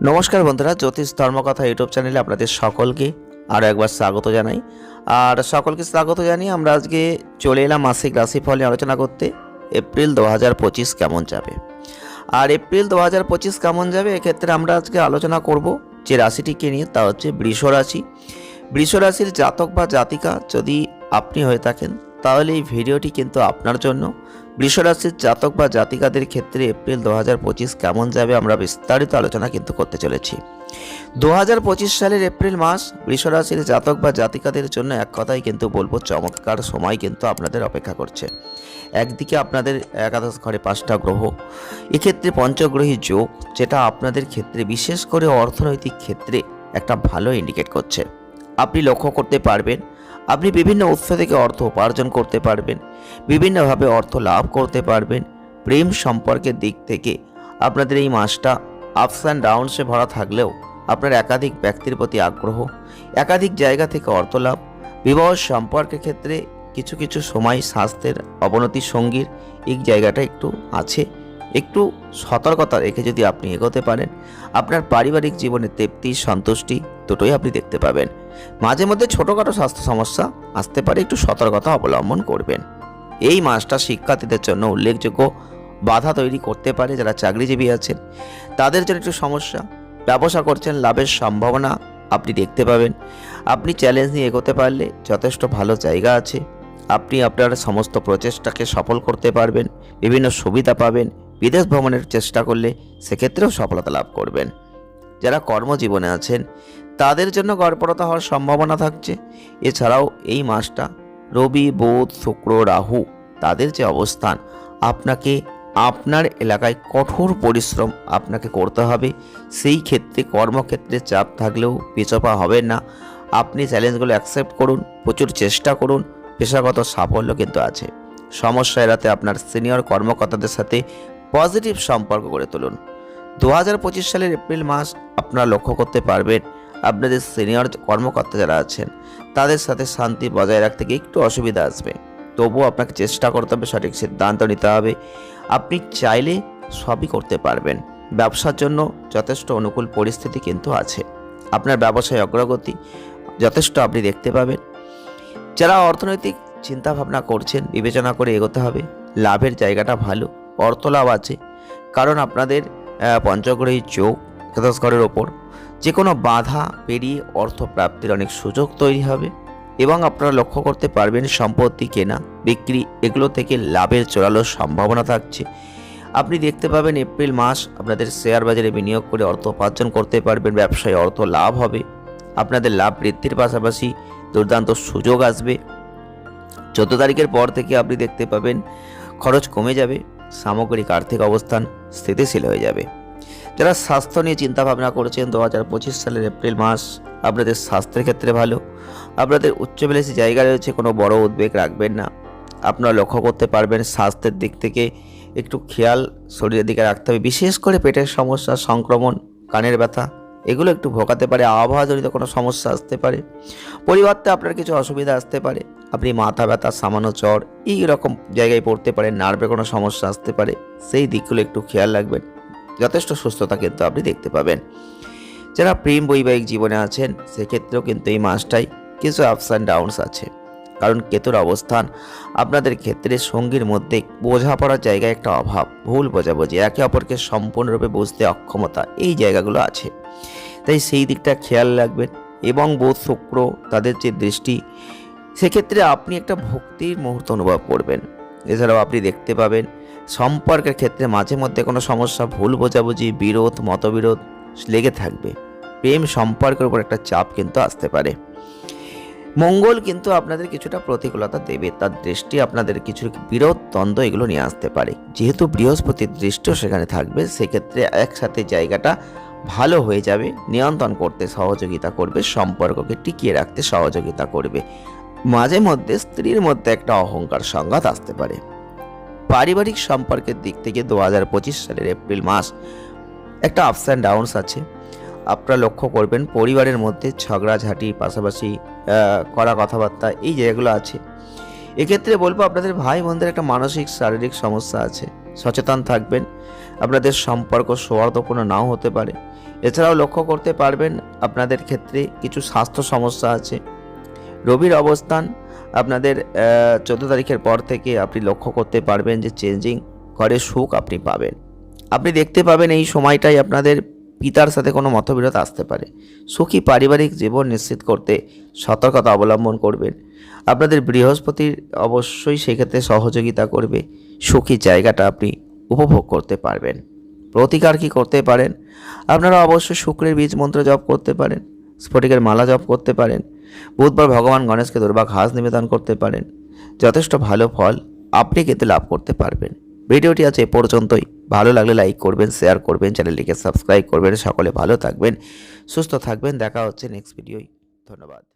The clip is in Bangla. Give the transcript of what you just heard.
নমস্কার বন্ধুরা, জ্যোতিষ ধর্মকথা ইউটিউব চ্যানেলে আপনাদের সকলকে আরও একবার স্বাগত জানাই। আর সকলকে স্বাগত জানিয়ে আমরা আজকে চলে এলাম মাসিক রাশিফল নিয়ে আলোচনা করতে। এপ্রিল দু হাজার পঁচিশ কেমন যাবে? আর এপ্রিল দু হাজার পঁচিশ কেমন যাবে? এক্ষেত্রে আমরা আজকে আলোচনা করব যে রাশিটিকে নিয়ে, তা হচ্ছে বৃষ রাশি বৃষ রাশির জাতক বা জাতিকা যদি আপনি হয়ে থাকেন তাহলে এই ভিডিওটি কিন্তু আপনার জন্য। বৃষরাশির জাতক বা জাতিকাদের ক্ষেত্রে এপ্রিল দু হাজার পঁচিশ কেমন যাবে আমরা বিস্তারিত আলোচনা কিন্তু করতে চলেছি। দু হাজার পঁচিশ সালের এপ্রিল মাস বৃষরাশির জাতক বা জাতিকাদের জন্য এক কথাই কিন্তু বলব, চমৎকার সময় কিন্তু আপনাদের অপেক্ষা করছে। একদিকে আপনাদের একাদশ ঘরে পাঁচটা গ্রহ, এক্ষেত্রে পঞ্চগ্রহী যোগ, যেটা আপনাদের ক্ষেত্রে বিশেষ করে অর্থনৈতিক ক্ষেত্রে একটা ভালো ইন্ডিকেট করছে। আপনি লক্ষ্য করতে পারবেন আপনি বিভিন্ন উৎস থেকে অর্থ উপার্জন করতে পারবেন, বিভিন্নভাবে অর্থ লাভ করতে পারবেন। প্রেম সম্পর্কের দিক থেকে আপনাদের এই মাসটা আপস অ্যান্ড ডাউনসে ভরা থাকলেও আপনার একাধিক ব্যক্তির প্রতি আগ্রহ, একাধিক জায়গা থেকে অর্থ লাভ, বিবাহ সম্পর্কের ক্ষেত্রে কিছু কিছু সময় স্বাস্থ্যের অবনতি সঙ্গীর এই জায়গাটা একটু আছে। একটু সতর্কতা রেখে যদি আপনি এগোতে পারেন, আপনার পারিবারিক জীবনে তৃপ্তি, সন্তুষ্টি দুটোই আপনি দেখতে পাবেন। মাঝে মধ্যে ছোটোখাটো স্বাস্থ্য সমস্যা আসতে পারে, একটু সতর্কতা অবলম্বন করবেন। এই মাসটা শিক্ষার্থীদের জন্য উল্লেখযোগ্য বাধা তৈরি করতে পারে যারা চাকরিজীবী আছেন। তাদের জন্য একটু সমস্যা, ব্যবসা করছেন, লাভের সম্ভাবনা আপনি দেখতে পাবেন। আপনি চ্যালেঞ্জ নিয়ে এগোতে পারলে যথেষ্ট ভালো জায়গা আছে। আপনি আপনার সমস্ত প্রচেষ্টাকে সফল করতে পারবেন, বিভিন্ন সুবিধা পাবেন বিদেশ ভ্রমণের চেষ্টা করলে সেক্ষেত্রেও সফলতা লাভ করবেন। যারা কর্মজীবনে আছেন, তাদের জন্য গড়পড়তা হওয়ার সম্ভাবনা থাকছে। এছাড়াও এই মাসটা রবি, বুধ, শুক্র, রাহু, তাদের যে অবস্থান, আপনাকে আপনার এলাকায় কঠোর পরিশ্রম আপনাকে করতে হবে। সেই ক্ষেত্রে কর্মক্ষেত্রে চাপ থাকলেও পিছপা হবেন না। আপনি চ্যালেঞ্জগুলো অ্যাকসেপ্ট করুন, প্রচুর চেষ্টা করুন, পেশাগত সাফল্য কিন্তু আছে। সমস্যা এড়াতে আপনার সিনিয়র কর্মকর্তাদের সাথে পজিটিভ সম্পর্ক গড়ে তুলুন। দু হাজার পঁচিশ সালের এপ্রিল মাস আপনারা লক্ষ্য করতে পারবেন, আপনাদের সিনিয়র কর্মকর্তা যারা আছেন, তাদের সাথে শান্তি বজায় রাখতে গিয়ে একটু অসুবিধা আসবে। তবুও আপনাকে চেষ্টা করতে হবে, সঠিক সিদ্ধান্ত নিতে হবে। আপনি চাইলে সবই করতে পারবেন। ব্যবসার জন্য যথেষ্ট অনুকূল পরিস্থিতি কিন্তু আছে। আপনার ব্যবসায় অগ্রগতি যথেষ্ট আপনি দেখতে পাবেন। যারা অর্থনৈতিক চিন্তাভাবনা করছেন, বিবেচনা করে এগোতে হবে। লাভের জায়গাটা ভালো। অর্থ লাভ আছে। কারণ আপনাদের পঞ্চগ্রহী যোগ একাদশ ওপর যে কোনো বাধা পেরিয়ে অর্থ প্রাপ্তির অনেক সুযোগ তৈরি হবে এবং আপনারা লক্ষ্য করতে পারবেন সম্পত্তি কেনা, বিক্রি এগুলো থেকে লাভের চড়ালো সম্ভাবনা থাকছে। আপনি দেখতে পাবেন এপ্রিল মাস আপনাদের শেয়ার বাজারে বিনিয়োগ করে অর্থ উপার্জন করতে পারবেন, ব্যবসায় অর্থ লাভ হবে। আপনাদের লাভ বৃদ্ধির পাশাপাশি দুর্দান্ত সুযোগ আসবে। চোদ্দ তারিখের পর থেকে আপনি দেখতে পাবেন খরচ কমে যাবে। সামগ্রিক আর্থিক অবস্থান স্থিতিশীল হয়ে যাবে। যারা স্বাস্থ্য নিয়ে চিন্তা ভাবনা করছেন, দু হাজার পঁচিশ সালের এপ্রিল মাস আপনাদের স্বাস্থ্যের ক্ষেত্রে ভালো। আপনাদের উচ্চবিলাসী জায়গা রয়েছে, কোনো বড় উদ্বেগ রাখবেন না। আপনারা লক্ষ্য করতে পারবেন, স্বাস্থ্যের দিক থেকে একটু খেয়াল শরীরের দিকে রাখতে হবে। বিশেষ করে পেটের সমস্যা, সংক্রমণ, কানের ব্যথা, এগুলো একটু ভোগাতে পারে। আবহাওয়াজনিত কোনো সমস্যা আসতে পারে। পরিবর্তে আপনার কিছু অসুবিধা আসতে পারে। আপনি মাথা ব্যথা, সামান্য জ্বর এই রকম জায়গায় পড়তে পারেন নার্ভে কোনো সমস্যা আসতে পারে। সেই দিকগুলো একটু খেয়াল রাখবেন। যথেষ্ট সুস্থতা কিন্তু আপনি দেখতে পাবেন। যারা প্রেম বৈবাহিক জীবনে আছেন, সেক্ষেত্রেও কিন্তু এই মাসটাই কিছু আপস অ্যান্ড ডাউনস আছে। কারণ কেতুর অবস্থান আপনাদের ক্ষেত্রে সঙ্গীর মধ্যে বোঝাপড়ার জায়গায় একটা অভাব, ভুল বোঝাবুঝি, একে অপরকে সম্পূর্ণরূপে বুঝতে অক্ষমতা এই জায়গাগুলো আছে। তাই সেই দিকটা খেয়াল রাখবেন এবং বোধ, শুক্র তাদের যে দৃষ্টি সেক্ষেত্রে আপনি একটা ভক্তির মুহূর্ত অনুভব করবেন। এছাড়াও আপনি দেখতে পাবেন সম্পর্কের ক্ষেত্রে মাঝে মধ্যে কোনো সমস্যা, ভুল বোঝাবুঝি, বিরোধ, মতবিরোধ লেগে থাকবে। প্রেম সম্পর্কের উপর একটা চাপ কিন্তু আসতে পারে। মঙ্গল কিন্তু আপনাদের কিছুটা প্রতিকূলতা দেবে। তার দৃষ্টি আপনাদের কিছু বিরোধ, দ্বন্দ্ব এগুলো নিয়ে আসতে পারে। যেহেতু বৃহস্পতির দৃষ্টিও সেখানে থাকবে, সেক্ষেত্রে একসাথে জায়গাটা ভালো হয়ে যাবে। নিয়ন্ত্রণ করতে সহযোগিতা করবে, সম্পর্ককে টিকিয়ে রাখতে সহযোগিতা করবে। মাঝে মধ্যে স্ত্রীর মধ্যে একটা অহংকার সংঘাত আসতে পারে। পারিবারিক সম্পর্কের দিক থেকে দু হাজার পঁচিশ সালের এপ্রিল মাস একটা আপস অ্যান্ড ডাউনস আছে। আপনারা লক্ষ্য করবেন, পরিবারের মধ্যে ঝগড়াঝাঁটি, পাশাপাশি করা কথাবার্তা এই জায়গাগুলো আছে। এক্ষেত্রে বলব আপনাদের ভাই বোনদের একটা মানসিক, শারীরিক সমস্যা আছে। সচেতন থাকবেন, আপনাদের সম্পর্ক সৌহার্দ্যপূর্ণ নাও হতে পারে। এছাড়াও লক্ষ্য করতে পারবেন, আপনাদের ক্ষেত্রে কিছু স্বাস্থ্য সমস্যা আছে। রবির অবস্থান আপনাদের চোদ্দ তারিখের পর থেকে আপনি লক্ষ্য করতে পারবেন যে চেঞ্জিং ঘরে সুখ আপনি পাবেন। আপনি দেখতে পাবেন এই সময়টাই আপনাদের পিতার সাথে কোনো মতবিরোধ আসতে পারে। সুখী পারিবারিক জীবন নিশ্চিত করতে সতর্কতা অবলম্বন করবেন। আপনাদের বৃহস্পতির অবশ্যই সেক্ষেত্রে সহযোগিতা করবে। সুখী জায়গাটা আপনি উপভোগ করতে পারবেন। প্রতিকার কি করতে পারেন? আপনারা অবশ্যই শুক্রের বীজ মন্ত্র জপ করতে পারেন, স্ফটিকের মালা জপ করতে পারেন বুধবার ভগবান গণেশকে দুর্বা ঘাস নিবেদন করতে পারেন। যথেষ্ট ভালো ফল আপনি কিন্তু লাভ করতে পারবেন। ভিডিওটি আছে এ পর্যন্তই। ভালো লাগলে লাইক করবেন, শেয়ার করবেন, চ্যানেলটিকে সাবস্ক্রাইব করবেন। সকলে ভালো থাকবেন, সুস্থ থাকবেন। দেখা হচ্ছে নেক্সট ভিডিওই ধন্যবাদ।